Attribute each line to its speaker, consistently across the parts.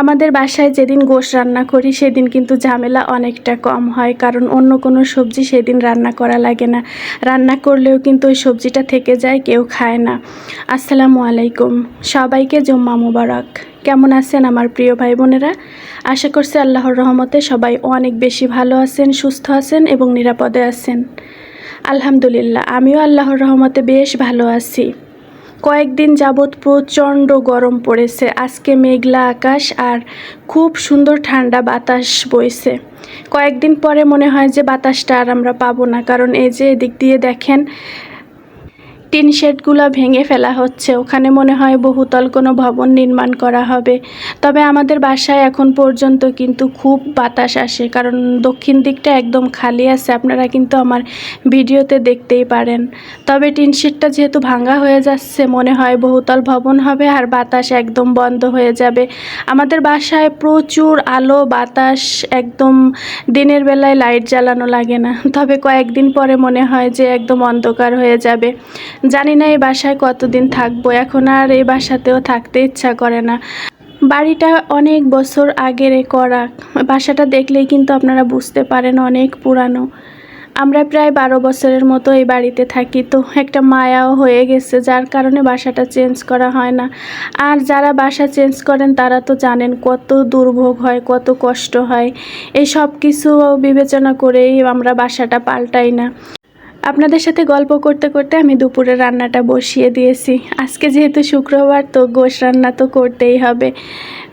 Speaker 1: আমাদের বাসায় যেদিন গোশ রান্না করি, সেদিন কিন্তু ঝামেলা অনেকটা কম হয়, কারণ অন্য কোনো সবজি সেদিন রান্না করা লাগে না। রান্না করলেও কিন্তু ওই সবজিটা থেকে যায়, কেউ খায় না। আসসালামু আলাইকুম। সবাইকে জম্মা মুবারক। কেমন আছেন আমার প্রিয় ভাই বোনেরা? আশা করছি আল্লাহর রহমতে সবাই অনেক বেশি ভালো আছেন, সুস্থ আছেন এবং নিরাপদে আছেন। আলহামদুলিল্লাহ, আমিও আল্লাহর রহমতে বেশ ভালো আছি। কয়েকদিন যাবৎ প্রচণ্ড গরম পড়েছে। আজকে মেঘলা আকাশ আর খুব সুন্দর ঠান্ডা বাতাস বইছে। কয়েকদিন পরে মনে হয় যে বাতাসটা আর আমরা পাবো না। কারণ এই যে এদিক দিয়ে দেখেন টিন শেডগুলো ভেঙে ফেলা হচ্ছে। ওখানে মনে হয় বহুতল কোনো ভবন নির্মাণ করা হবে। তবে আমাদের বাসায় এখন পর্যন্ত কিন্তু খুব বাতাস আসে, কারণ দক্ষিণ দিকটা একদম খালি আছে। আপনারা কিন্তু আমার ভিডিওতে দেখতেই পারেন। তবে টিন শেডটা যেহেতু ভাঙা হয়ে যাচ্ছে, মনে হয় বহুতল ভবন হবে আর বাতাস একদম বন্ধ হয়ে যাবে। আমাদের বাসায় প্রচুর আলো, বাতাস, একদম দিনের বেলায় লাইট জ্বালানো লাগে না। তবে কয়েকদিন পরে মনে হয় যে একদম অন্ধকার হয়ে যাবে। জানি না এই বাসায় কতদিন থাকব। এখন আর এই বাসাতেও থাকতে ইচ্ছা করে না। বাড়িটা অনেক বছর আগের করা। বাসাটা দেখলেই কিন্তু আপনারা বুঝতে পারেন অনেক পুরানো। আমরা প্রায় বারো বছরের মতো এই বাড়িতে থাকি তো একটা মায়াও হয়ে গেছে, যার কারণে বাসাটা চেঞ্জ করা হয় না। আর যারা বাসা চেঞ্জ করেন, তারা তো জানেন কত দুর্ভোগ হয়, কত কষ্ট হয়। এই সব কিছু বিবেচনা করেই আমরা বাসাটা পাল্টাই না। আপনাদের সাথে গল্প করতে করতে আমি দুপুরে রান্নাটা বসিয়ে দিয়েছি। আজকে যেহেতু শুক্রবার, তো গোশ রান্না তো করতেই হবে।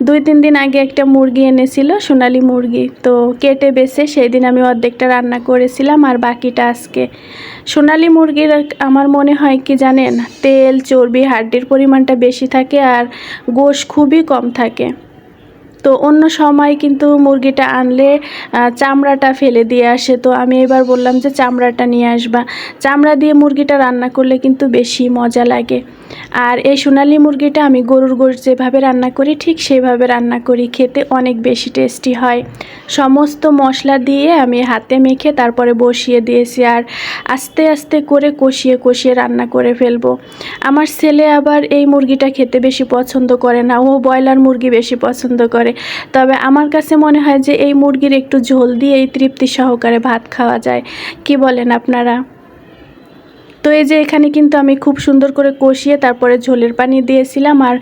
Speaker 1: দুই, তিন দিন আগে একটা মুরগি এনেছিল, সোনালি মুরগি। তো কেটে বেছে সেই দিন আমি অর্ধেকটা রান্না করেছিলাম, আর বাকিটা আজকে। সোনালি মুরগির আমার মনে হয় কি জানেন, তেল, চর্বি, হাড্ডির পরিমাণটা বেশি থাকে, আর গোশ খুবই কম থাকে। তো অন্য সময় কিন্তু মুরগিটা আনলে চামড়াটা ফেলে দিয়ে আসে। তো আমি এবার বললাম যে চামড়াটা নিয়ে আসবা। চামড়া দিয়ে মুরগিটা রান্না করলে কিন্তু বেশি মজা লাগে। আর এই সোনালি মুরগিটা আমি গরুর গোশ যেভাবে রান্না করি, ঠিক সেভাবে রান্না করি, খেতে অনেক বেশি টেস্টি হয়। সমস্ত মশলা দিয়ে আমি হাতে মেখে তারপরে বসিয়ে দিয়েছি আর আস্তে আস্তে করে কষিয়ে কষিয়ে রান্না করে ফেলব। আমার ছেলে আবার এই মুরগিটা খেতে বেশি পছন্দ করে না। ও ব্রয়লার মুরগি বেশি পছন্দ করে। তবে আমার কাছে মনে হয় যে এই মুরগির একটু ঝোল দিয়ে এই তৃপ্তি সহকারে ভাত খাওয়া যায়। কি বলেন আপনারা? তো এই যে এখানে কিন্তু আমি খুব সুন্দর করে কষিয়ে তারপরে ঝোলের পানি দিয়েছিলাম আর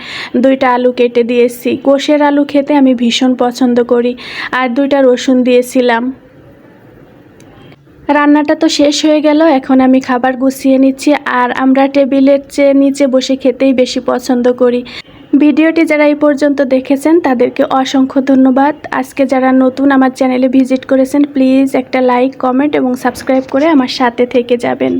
Speaker 1: দুইটা আলু কেটে দিয়েছি। কোষের আলু খেতে আমি ভীষণ পছন্দ করি আর দুইটা রসুন দিয়েছিলাম। রান্নাটা তো শেষ হয়ে গেল, এখন আমি খাবার গুছিয়ে নিচ্ছি আর আমরা টেবিলের চেয়ে নিচে বসে খেতেই বেশি পছন্দ করি। ভিডিওটি যারা এই পর্যন্ত দেখেছেন, তাদেরকে অসংখ্য ধন্যবাদ। আজকে যারা নতুন আমার চ্যানেলে ভিজিট করেছেন, প্লিজ একটা লাইক, কমেন্ট এবং সাবস্ক্রাইব করে আমার সাথে থেকে যাবেন।